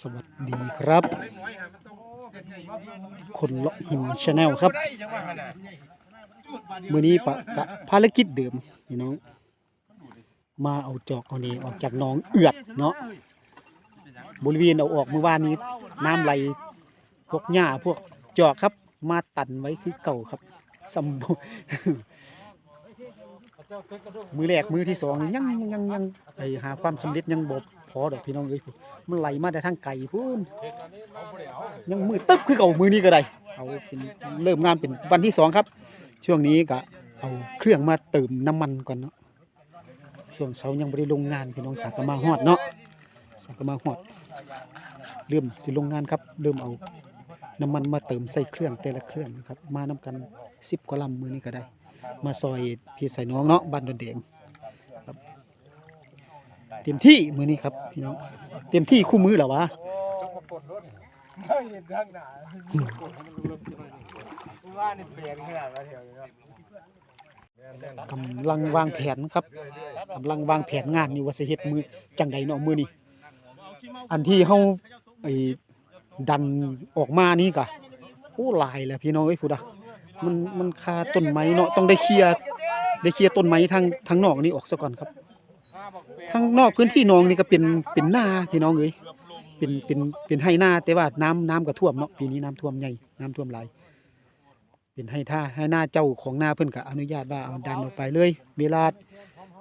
สวัสดีครับ คนเลาะหินชาแนลครับมื้อนี้ปะกะภารกิจเดิมพี่น้อง มาเอาจอกเอานี่ออกจากหนองเอือดเนาะบริเวณเอาออกเมื่อวานนี้ น้ำไหลพวกหญ้าพวกจอกครับ มาตันไว้คือเก่าครับสมบูมือแรกมือที่สองยังยังยังไปหาความสำเร็จยังบ่ พอดอกพี่น้องเอ้ยมันไหลมาแต่ทางไกลพูนยังมือตึ๊บคือเก่ามือนี้ก็ได้เอาเป็นเริ่มงานเป็นวันที่สองครับ ช่วงนี้ก็เอาเครื่องมาเติมน้ำมันก่อนเนาะช่วงเช้ายังไม่ได้ลงงานพี่น้องสากมาฮอดเนาะสากมาฮอดเริ่มสิลงงานครับ เริ่มเอาน้ำมันมาเติมใส่เครื่องแต่ละเครื่องนะครับ มานํกันสิบกว่าลำมือนี้ก็ได้ มาซอยพี่ใส่น้องเนาะบ้านดอนแดง เต็มที่มือนี้ครับพี่น้องเต็มที่คู่มือแล้ววะกำลังวางแผนครับกำลังวางแผนงานอยู่ว่าสิเฮ็ดมือจังใดเนาะมือนี้อันที่เฮาไอ้ดันออกมานี่กะโอ้ลายแล้วพี่น้องเอ้ยพูดอะมันมันคาต้นไม้เนาะต้องได้เคลียร์ได้เคลียร์ต้นไม้ทางทางนอกนี่ออกซะก่อนครับ ทางนอกพื้นที่หนองนี่ก็เป็นเป็นนาพี่น้องเอ้ยเป็นเป็นเป็นให้นาแต่ว่าน้ำน้ำก็ท่วมเนาะปีนี้น้ำท่วมใหญ่น้ำท่วมหลายเป็นให้ท่าให้หน้าเจ้าของนาเพิ่นก็อนุญาตว่าเอาดันออกไปเลย เวลา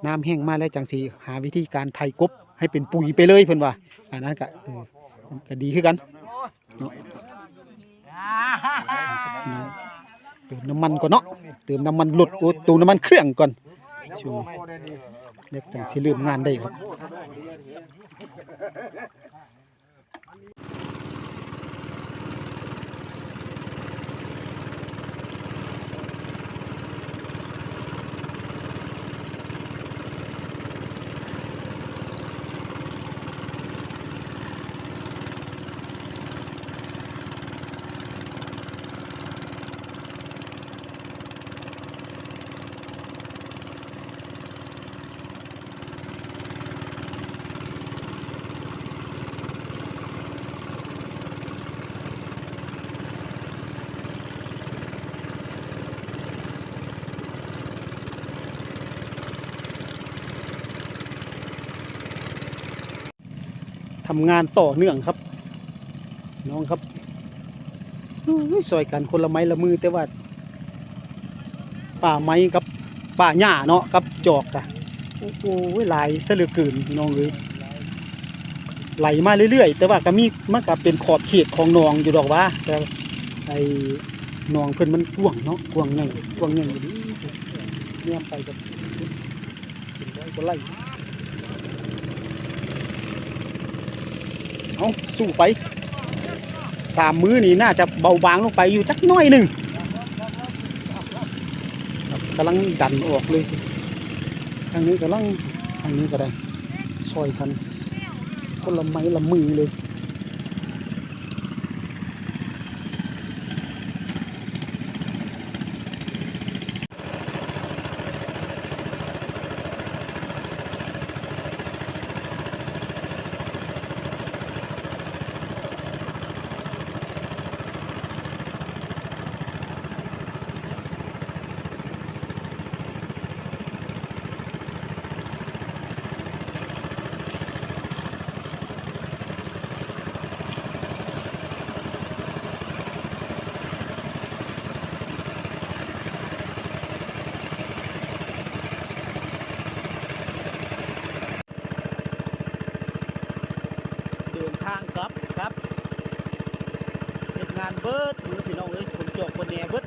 น้ำแห้งมาแล้วจังสีหาวิธีการไถกบให้เป็นปุ๋ยไปเลยเพิ่นว่าอันนั้นก็เออก็ดีคือกันเนาะ เติมน้ำมันก่อนเนาะ เติมน้ำมันหลดโอ้ติมน้ำมันเครื่องก่อนช่วงนี้ เล็กจังสิลืมงานได้ครับ ทำงานต่อเนื่องครับ น้องครับอุ้ยซอยกันคนละไม้ละมือแต่ว่า ป่าไม้กับป่าหญ้าเนาะกับจอกอะโอ้โหหลายเสลือเกินน้องเลยไหลมาเรื่อยๆ แต่ว่าก็มีมันก็เป็นขอบเขตของนองอยู่ดอกว่า แต่ไอ้นองเพิ่อนมันกว้างเนาะกว้างใหญ่กว้างใหญ่ยนี่นี่ยไปกับเป็นร้อยกว่าไร่ เอาสู้ไปสามมื้อนี่น่าจะเบาบางลงไปอยู่จักน้อยหนึ่งกำลังดันออกเลยทางนี้กำลังทางนี้ก็ได้ซอยกันคนละไม้ละมือเลย เดินทางครับครับ เฮ็ดงานเบิดมือพี่น้องเอ้ยคนจอกคนแหน่เบิดมือ